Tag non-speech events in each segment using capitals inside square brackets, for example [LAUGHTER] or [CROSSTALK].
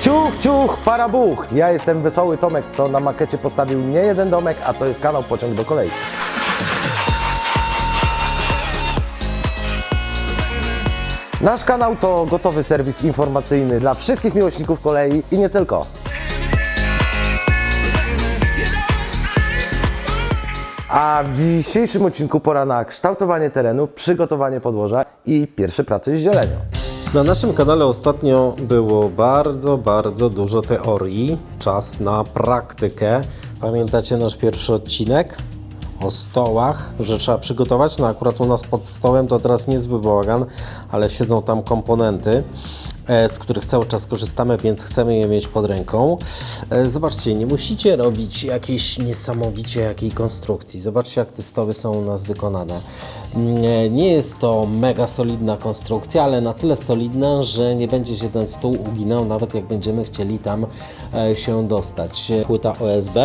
Ciuch, ciuch, parabuch. Ja jestem Wesoły Tomek, co na makecie postawił nie jeden domek, a to jest kanał Pociąg do kolei. Nasz kanał to gotowy serwis informacyjny dla wszystkich miłośników kolei i nie tylko. A w dzisiejszym odcinku pora na kształtowanie terenu, przygotowanie podłoża i pierwsze prace z zielenią. Na naszym kanale ostatnio było bardzo, bardzo dużo teorii. Czas na praktykę. Pamiętacie nasz pierwszy odcinek? O stołach, że trzeba przygotować. No akurat u nas pod stołem to teraz niezły bałagan, ale siedzą tam komponenty e, z których cały czas korzystamy, więc chcemy je mieć pod ręką. E, Zobaczcie, nie musicie robić jakiejś niesamowicie jakiej konstrukcji. Zobaczcie, jak te stoły są u nas wykonane. Nie, jest to mega solidna konstrukcja, ale na tyle solidna, że nie będzie się ten stół uginał, nawet jak będziemy chcieli tam e, się dostać. Płyta OSB,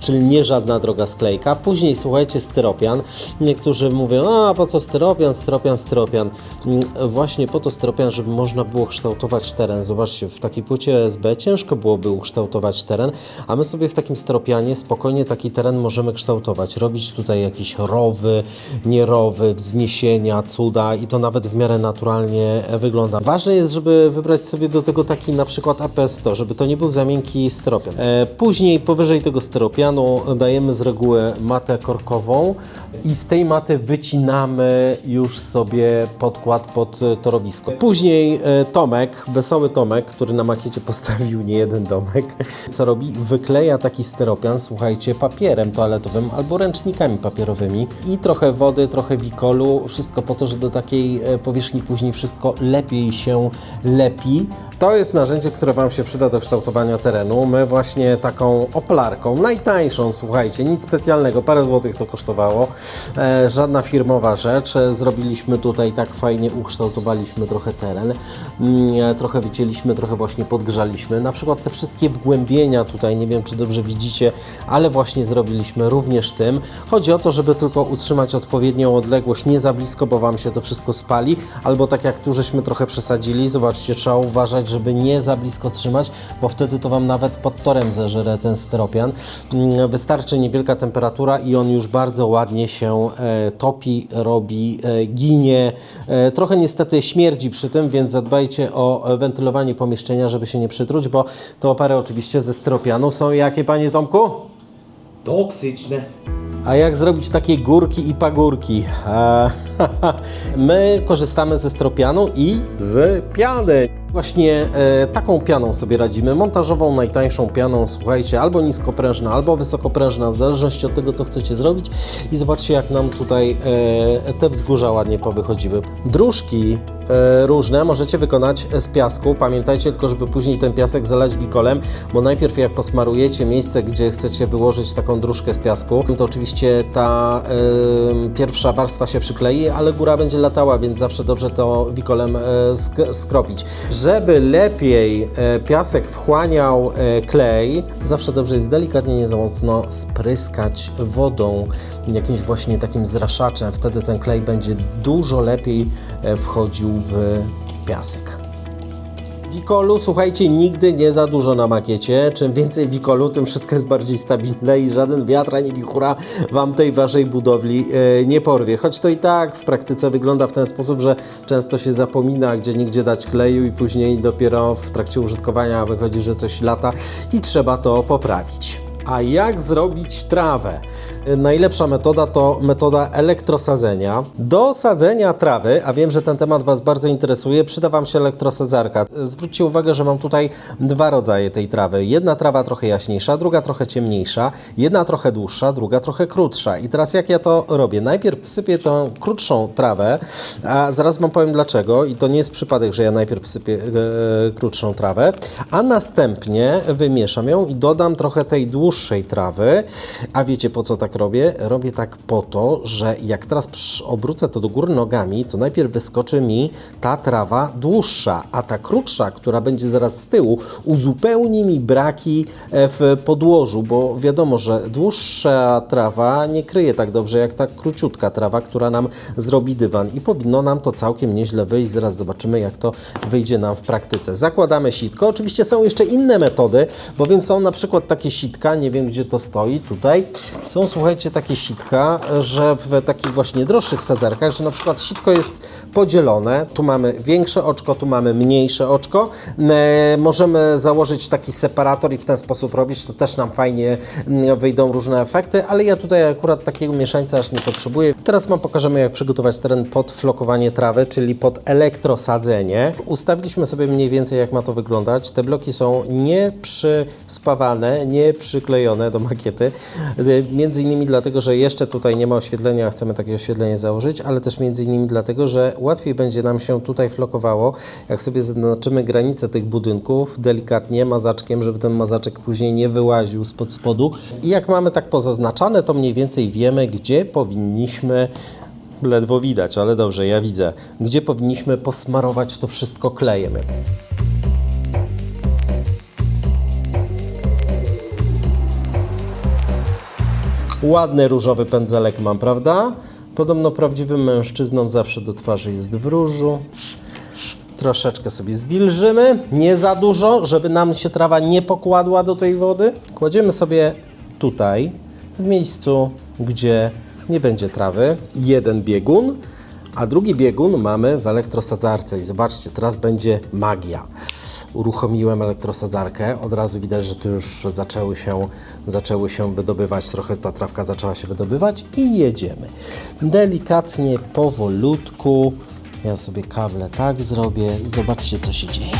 czyli nie żadna droga sklejka. Później słuchajcie, styropian. Niektórzy mówią, a po co styropian, styropian, styropian. Mm, Właśnie po to styropian, żeby można było kształtować teren. Zobaczcie, w takiej płycie OSB ciężko byłoby ukształtować teren, a my sobie w takim styropianie spokojnie taki teren możemy kształtować. Robić tutaj jakieś rowy, nierowy, wzniesienia, cuda i to nawet w miarę naturalnie e, wygląda. Ważne jest, żeby wybrać sobie do tego taki na przykład APS-100, żeby to nie był za miękki styropian. E, później powyżej tego styropianu dajemy z reguły matę korkową i z tej maty wycinamy już sobie podkład pod e, torowisko. Później Tomek, wesoły Tomek, który na makiecie postawił nie jeden domek, [LAUGHS] co robi? Wykleja taki styropian, słuchajcie, papierem toaletowym albo ręcznikami papierowymi i trochę wody, trochę wikolu, wszystko po to, że do takiej e, powierzchni później wszystko lepiej się lepi. To jest narzędzie, które Wam się przyda do kształtowania terenu. My właśnie taką oplarką, najtańszą, słuchajcie, nic specjalnego, parę złotych to kosztowało, e, żadna firmowa rzecz. Zrobiliśmy tutaj tak fajnie, ukształtowaliśmy trochę teren, mm, e, trochę wycięliśmy, trochę właśnie podgrzaliśmy. Na przykład te wszystkie wgłębienia tutaj, nie wiem czy dobrze widzicie, ale właśnie zrobiliśmy również tym. Chodzi o to, żeby tylko utrzymać odpowiednią odległość, nie za blisko, bo Wam się to wszystko spali, albo tak jak tu żeśmy trochę przesadzili, zobaczcie, trzeba uważać, żeby nie za blisko trzymać, bo wtedy to Wam nawet pod torem zeżre ten styropian. Mm, Wystarczy niewielka temperatura i on już bardzo ładnie się e, topi, robi, e, ginie. E, trochę niestety śmierdzi przy tym, więc zadbajcie o wentylowanie pomieszczenia, żeby się nie przytruć, bo te opary oczywiście ze styropianu są jakie, Panie Tomku? Toksyczne. A jak zrobić takie górki i pagórki? [LAUGHS] My korzystamy ze stropianu i z piany. Właśnie e, taką pianą sobie radzimy. Montażową, najtańszą pianą, słuchajcie, albo niskoprężna, albo wysokoprężna, w zależności od tego, co chcecie zrobić. I zobaczcie, jak nam tutaj e, te wzgórza ładnie powychodziły. Dróżki różne możecie wykonać z piasku. Pamiętajcie tylko, żeby później ten piasek zalać wikolem, bo najpierw jak posmarujecie miejsce, gdzie chcecie wyłożyć taką dróżkę z piasku, to oczywiście ta e, pierwsza warstwa się przyklei, ale góra będzie latała, więc zawsze dobrze to wikolem e, sk- skropić. Żeby lepiej e, piasek wchłaniał e, klej, zawsze dobrze jest delikatnie, nie za mocno spryskać wodą, jakimś właśnie takim zraszaczem. Wtedy ten klej będzie dużo lepiej e, wchodził w piasek. Wikolu, słuchajcie, nigdy nie za dużo na makiecie. Czym więcej wikolu, tym wszystko jest bardziej stabilne i żaden wiatr ani wichura wam tej waszej budowli e, nie porwie. Choć to i tak w praktyce wygląda w ten sposób, że często się zapomina, gdzie nigdzie dać kleju i później dopiero w trakcie użytkowania wychodzi, że coś lata i trzeba to poprawić. A jak zrobić trawę? Najlepsza metoda to metoda elektrosadzenia. Do sadzenia trawy, a wiem, że ten temat Was bardzo interesuje, przyda Wam się elektrosadzarka. Zwróćcie uwagę, że mam tutaj dwa rodzaje tej trawy. Jedna trawa trochę jaśniejsza, druga trochę ciemniejsza, jedna trochę dłuższa, druga trochę krótsza. I teraz jak ja to robię? Najpierw wsypię tą krótszą trawę, a zaraz Wam powiem dlaczego. I to nie jest przypadek, że ja najpierw wsypię e, krótszą trawę, a następnie wymieszam ją i dodam trochę tej dłuższej trawy. A wiecie po co tak tak robię? Robię tak po to, że jak teraz obrócę to do góry nogami, to najpierw wyskoczy mi ta trawa dłuższa, a ta krótsza, która będzie zaraz z tyłu, uzupełni mi braki e, w podłożu, bo wiadomo, że dłuższa trawa nie kryje tak dobrze jak ta króciutka trawa, która nam zrobi dywan i powinno nam to całkiem nieźle wyjść. Zaraz zobaczymy, jak to wyjdzie nam w praktyce. Zakładamy sitko. Oczywiście są jeszcze inne metody, bowiem są na przykład takie sitka, nie wiem gdzie to stoi, tutaj. Są, słuchajcie, takie sitka, że w takich właśnie droższych sadzarkach, że na przykład sitko jest podzielone. Tu mamy większe oczko, tu mamy mniejsze oczko. E, możemy założyć taki separator i w ten sposób robić. To też nam fajnie mm, wyjdą różne efekty, ale ja tutaj akurat takiego mieszańca aż nie potrzebuję. Teraz Wam pokażemy, jak przygotować teren pod flokowanie trawy, czyli pod elektrosadzenie. Ustawiliśmy sobie mniej więcej, jak ma to wyglądać. Te bloki są nie przyspawane, nie przyklejone do makiety. Y, Między innymi dlatego, że jeszcze tutaj nie ma oświetlenia, a chcemy takie oświetlenie założyć, ale też między innymi dlatego, że łatwiej będzie nam się tutaj flokowało, jak sobie zaznaczymy granice tych budynków delikatnie mazaczkiem, żeby ten mazaczek później nie wyłaził spod spodu. I jak mamy tak pozaznaczane, to mniej więcej wiemy, gdzie powinniśmy ledwo widać, ale dobrze, ja widzę, gdzie powinniśmy posmarować to wszystko klejem. Ładny różowy pędzelek mam, prawda? Podobno prawdziwym mężczyznom zawsze do twarzy jest w różu. Troszeczkę sobie zwilżymy, nie za dużo, żeby nam się trawa nie pokładła do tej wody. Kładziemy sobie tutaj, w miejscu, gdzie nie będzie trawy, jeden biegun, a drugi biegun mamy w elektrosadzarce. I zobaczcie, teraz będzie magia. Uruchomiłem elektrosadzarkę, od razu widać, że tu już zaczęły się, zaczęły się wydobywać, trochę ta trawka zaczęła się wydobywać i jedziemy. Delikatnie, powolutku. Ja sobie kable tak zrobię zobaczcie, co się dzieje.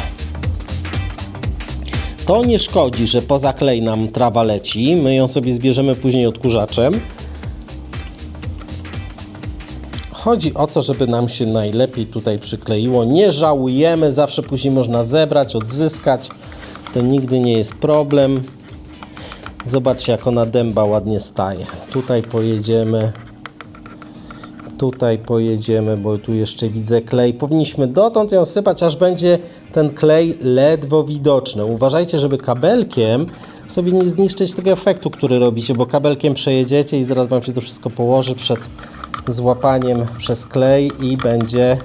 To nie szkodzi, że poza klej nam trawa leci. My ją sobie zbierzemy później odkurzaczem. Chodzi o to, żeby nam się najlepiej tutaj przykleiło. Nie żałujemy, zawsze później można zebrać, odzyskać. To nigdy nie jest problem. Zobaczcie, jak ona dęba ładnie staje. Tutaj pojedziemy. Tutaj pojedziemy, bo tu jeszcze widzę klej. Powinniśmy dotąd ją sypać, aż będzie ten klej ledwo widoczny. Uważajcie, żeby kabelkiem sobie nie zniszczyć tego efektu, który robicie, bo kabelkiem przejedziecie i zaraz Wam się to wszystko położy przed złapaniem przez klej i będzie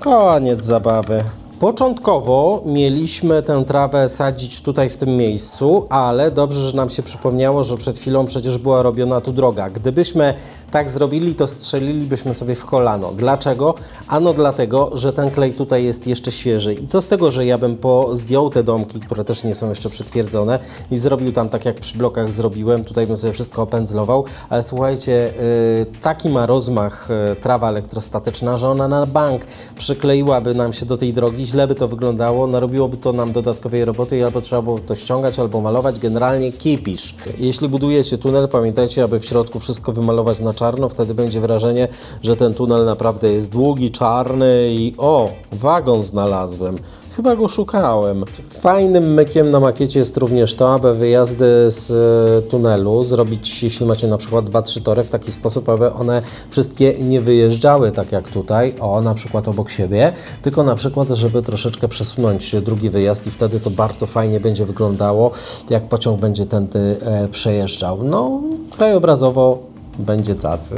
koniec zabawy. Początkowo mieliśmy tę trawę sadzić tutaj w tym miejscu, ale dobrze, że nam się przypomniało, że przed chwilą przecież była robiona tu droga. Gdybyśmy tak zrobili, to strzelilibyśmy sobie w kolano. Dlaczego? Ano dlatego, że ten klej tutaj jest jeszcze świeży. I co z tego, że ja bym zdjął te domki, które też nie są jeszcze przytwierdzone i zrobił tam tak jak przy blokach zrobiłem, tutaj bym sobie wszystko opędzlował, ale słuchajcie, yy, taki ma rozmach yy, trawa elektrostatyczna, że ona na bank przykleiłaby nam się do tej drogi, źle by to wyglądało, narobiłoby to nam dodatkowej roboty i albo trzeba było to ściągać, albo malować, generalnie kipisz. Jeśli budujecie tunel, pamiętajcie, aby w środku wszystko wymalować na czarno, wtedy będzie wrażenie, że ten tunel naprawdę jest długi, czarny i o, wagon znalazłem. Chyba go szukałem. Fajnym mykiem na makiecie jest również to, aby wyjazdy z e, tunelu zrobić, jeśli macie na przykład 2-3 tory, w taki sposób, aby one wszystkie nie wyjeżdżały tak jak tutaj, o, na przykład obok siebie, tylko na przykład, żeby troszeczkę przesunąć drugi wyjazd i wtedy to bardzo fajnie będzie wyglądało, jak pociąg będzie tędy e, przejeżdżał. No, krajobrazowo będzie cacy.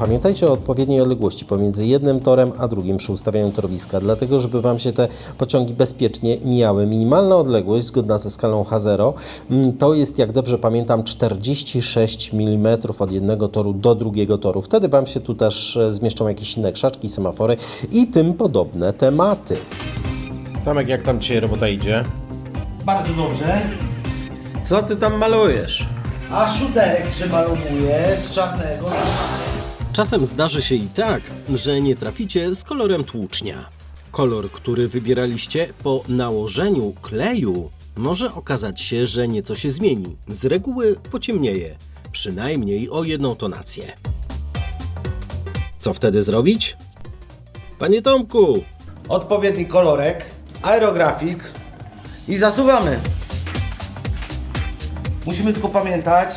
Pamiętajcie o odpowiedniej odległości pomiędzy jednym torem a drugim przy ustawianiu torowiska, dlatego żeby Wam się te pociągi bezpiecznie mijały. Minimalna odległość zgodna ze skalą H0 mm, to jest, jak dobrze pamiętam, 46 mm od jednego toru do drugiego toru. Wtedy Wam się tu też e, zmieszczą jakieś inne krzaczki, semafory i tym podobne tematy. Tomek, jak tam dzisiaj robota idzie? Bardzo dobrze. Co ty tam malujesz? A szuterek przemaluję z czarnego. Czasem zdarzy się i tak, że nie traficie z kolorem tłucznia. Kolor, który wybieraliście po nałożeniu kleju, może okazać się, że nieco się zmieni. Z reguły pociemnieje, przynajmniej o jedną tonację. Co wtedy zrobić? Panie Tomku, Odpowiedni kolorek, aerografik i zasuwamy. Musimy tylko pamiętać,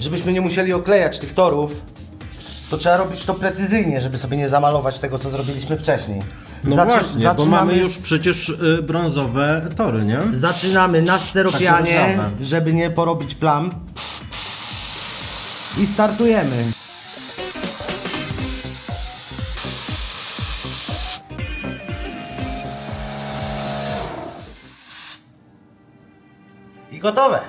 żebyśmy nie musieli oklejać tych torów, to trzeba robić to precyzyjnie, żeby sobie nie zamalować tego, co zrobiliśmy wcześniej. No Zaczy- właśnie, bo mamy już przecież y, brązowe tory, nie? Zaczynamy na steropianie, Takie różowe. żeby nie porobić plam. I startujemy. I gotowe.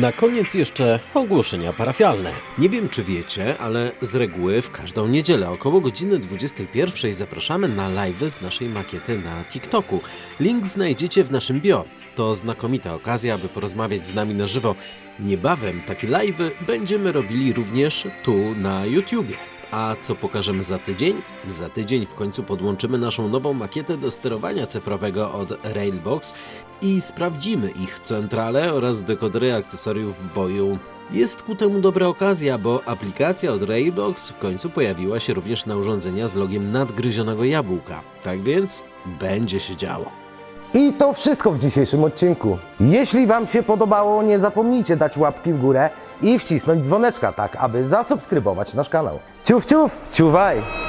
Na koniec jeszcze ogłoszenia parafialne. Nie wiem czy wiecie, ale z reguły w każdą niedzielę około godziny 21 zapraszamy na live z naszej makiety na TikToku. Link znajdziecie w naszym bio. To znakomita okazja, aby porozmawiać z nami na żywo. Niebawem takie live będziemy robili również tu na YouTubie. A co pokażemy za tydzień? Za tydzień w końcu podłączymy naszą nową makietę do sterowania cyfrowego od Railbox i sprawdzimy ich centrale oraz dekodery akcesoriów w boju. Jest ku temu dobra okazja, bo aplikacja od Railbox w końcu pojawiła się również na urządzenia z logiem nadgryzionego jabłka. Tak więc będzie się działo. I to wszystko w dzisiejszym odcinku. Jeśli Wam się podobało, nie zapomnijcie dać łapki w górę i wcisnąć dzwoneczka, tak aby zasubskrybować nasz kanał. Ciuf, ciuf, ciuwaj!